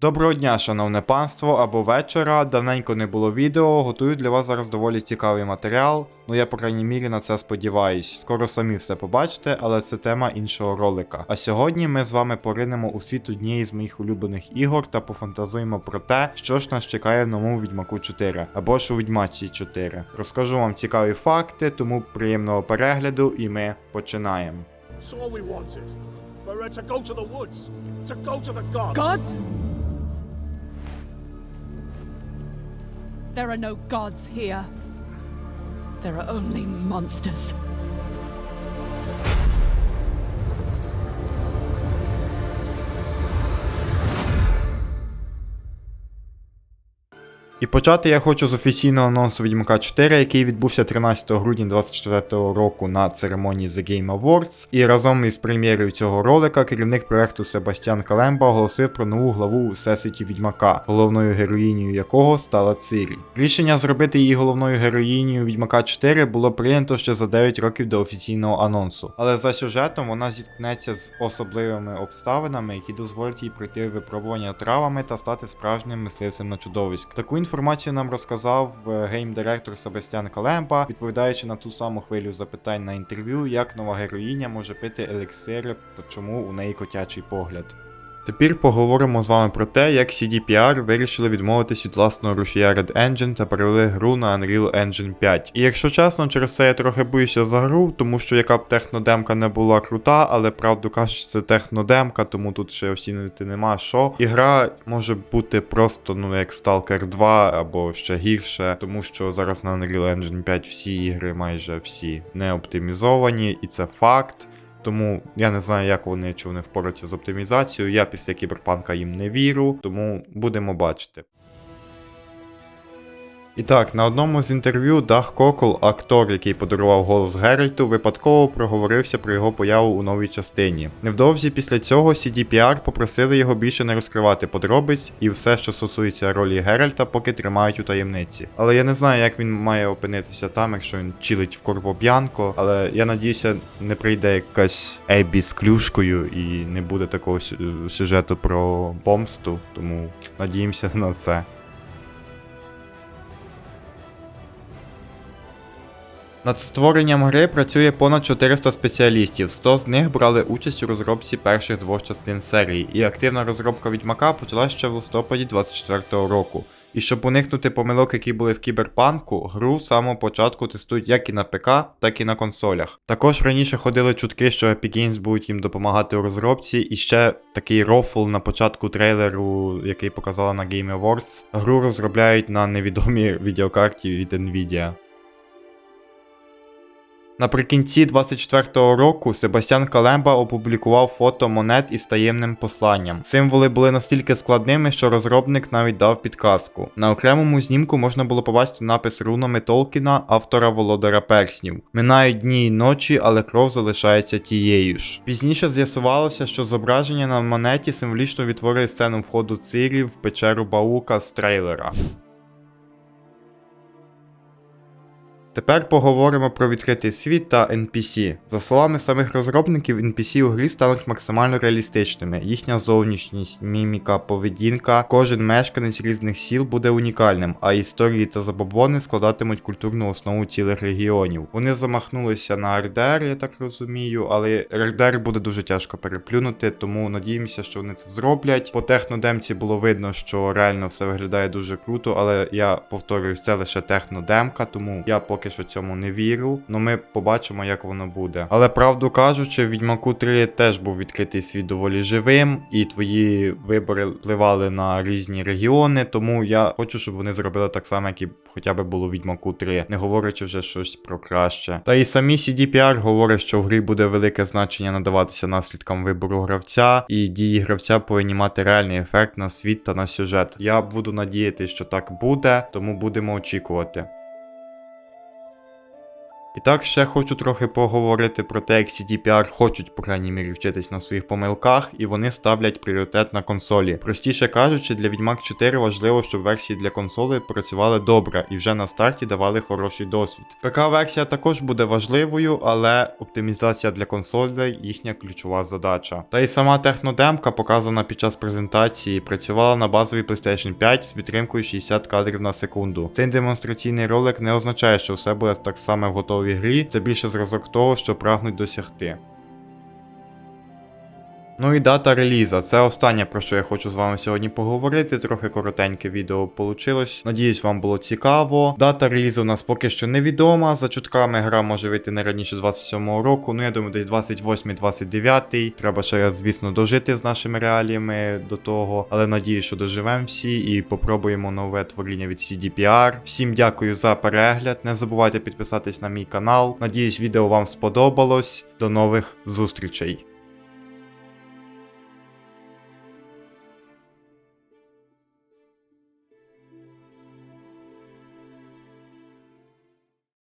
Доброго дня, шановне панство або вечора. Давненько не було відео. Готую для вас зараз доволі цікавий матеріал. Ну я, по крайній мірі, на це сподіваюсь. Скоро самі все побачите, але це тема іншого ролика. А сьогодні ми з вами поринемо у світ однієї з моїх улюблених ігор та пофантазуємо про те, що ж нас чекає в новому Відьмаку 4 або ж у Відьмачі 4. Розкажу вам цікаві факти, тому приємного перегляду, і ми починаємо. All we wanted. For her to go to the woods, to go to the gods. Gods? There are no gods here. There are only monsters. І почати я хочу з офіційного анонсу Відьмака 4, який відбувся 13 грудня 2024 року на церемонії The Game Awards. І разом із прем'єрою цього ролика керівник проекту Себастьян Калемба оголосив про нову главу всесвіті Відьмака, головною героїнею якого стала Цирі. Рішення зробити її головною героїнею Відьмака 4 було прийнято ще за 9 років до офіційного анонсу. Але за сюжетом вона зіткнеться з особливими обставинами, які дозволять їй пройти випробування травами та стати справжнім мисливцем на чудовиськ. Таку інформацію нам розказав е, гейм-директор Себастьян Калемба, відповідаючи на ту саму хвилю запитань на інтерв'ю, як нова героїня може пити елексири та чому у неї котячий погляд. Тепер поговоримо з вами про те, як CDPR вирішили відмовитись від власного рушія Red Engine та перевели гру на Unreal Engine 5. І якщо чесно, через це я трохи боюся за гру, тому що яка б технодемка не була крута, але правду кажучи, це технодемка, тому тут ще оцінювати нема що. І гра може бути просто ну як Stalker 2 або ще гірше, тому що зараз на Unreal Engine 5 всі ігри, майже всі не оптимізовані, і це факт. Тому я не знаю, як вони чи вони впораються з оптимізацією. Я після кіберпанка їм не вірю, тому будемо бачити. І так, на одному з інтерв'ю Дах Кокол, актор, який подарував голос Геральту, випадково проговорився про його появу у новій частині. Невдовзі після цього CDPR попросили його більше не розкривати подробиць, і все, що стосується ролі Геральта, поки тримають у таємниці. Але я не знаю, як він має опинитися там, якщо він чилить в Корво Б'янко. Але я надіюся, не прийде якась Ебі з клюшкою і не буде такого сюжету про помсту. Тому надіємося на це. Над створенням гри працює понад 400 спеціалістів, 100 з них брали участь у розробці перших двох частин серії, і активна розробка Відьмака почалася ще в листопаді 24-го року. І щоб уникнути помилок, які були в кіберпанку, гру з самого початку тестують як і на ПК, так і на консолях. Також раніше ходили чутки, що Epic Games будуть їм допомагати у розробці, і ще такий рофл на початку трейлеру, який показала на Game Awards. Гру розробляють на невідомій відеокарті від Nvidia. Наприкінці 24-го року Себастьян Калемба опублікував фото монет із таємним посланням. Символи були настільки складними, що розробник навіть дав підказку. На окремому знімку можна було побачити напис рунами Толкіна, автора Володаря Перснів. Минають дні й ночі, але кров залишається тією ж. Пізніше з'ясувалося, що зображення на монеті символічно відтворює сцену входу Цирі в печеру Баука з трейлера. Тепер поговоримо про відкритий світ та NPC. За словами самих розробників, NPC у грі стануть максимально реалістичними. Їхня зовнішність, міміка, поведінка, кожен мешканець різних сіл буде унікальним, а історії та забобони складатимуть культурну основу цілих регіонів. Вони замахнулися на RDR, я так розумію, але RDR буде дуже тяжко переплюнути, тому надіємося, що вони це зроблять. По технодемці було видно, що реально все виглядає дуже круто, але я повторюю, це лише технодемка, тому я поки що цьому не вірю. Ну ми побачимо, як воно буде. Але правду кажучи, в Відьмаку 3 теж був відкритий світ доволі живим, і твої вибори впливали на різні регіони. Тому я хочу, щоб вони зробили так само, як і хоча б було Відьмаку 3, не говорячи вже щось про краще. Та і самі CDPR говорять, що в грі буде велике значення надаватися наслідкам вибору гравця, і дії гравця повинні мати реальний ефект на світ та на сюжет. Я буду надіятися, що так буде, тому будемо очікувати. І так ще хочу трохи поговорити про те, як CDPR хочуть, по крайній мірі, вчитись на своїх помилках, і вони ставлять пріоритет на консолі. Простіше кажучи, для Відьмак 4 важливо, щоб версії для консолей працювали добре і вже на старті давали хороший досвід. ПК-версія також буде важливою, але оптимізація для консолей їхня ключова задача. Та й сама технодемка, показана під час презентації, працювала на базовій PlayStation 5 з підтримкою 60 кадрів на секунду. Цей демонстраційний ролик не означає, що все буде так само в готовій грі, це більше зразок того, що прагнуть досягти. Ну і дата реліза. Це останнє, про що я хочу з вами сьогодні поговорити. Трохи коротеньке відео вийшло. Надіюсь, вам було цікаво. Дата релізу у нас поки що невідома. За чутками гра може вийти не раніше 27-го року. Ну я думаю, десь 28-29. Треба ще, звісно, дожити з нашими реаліями до того. Але надію, що доживемо всі і попробуємо нове творіння від CDPR. Всім дякую за перегляд. Не забувайте підписатись на мій канал. Надіюсь, відео вам сподобалось. До нових зустрічей.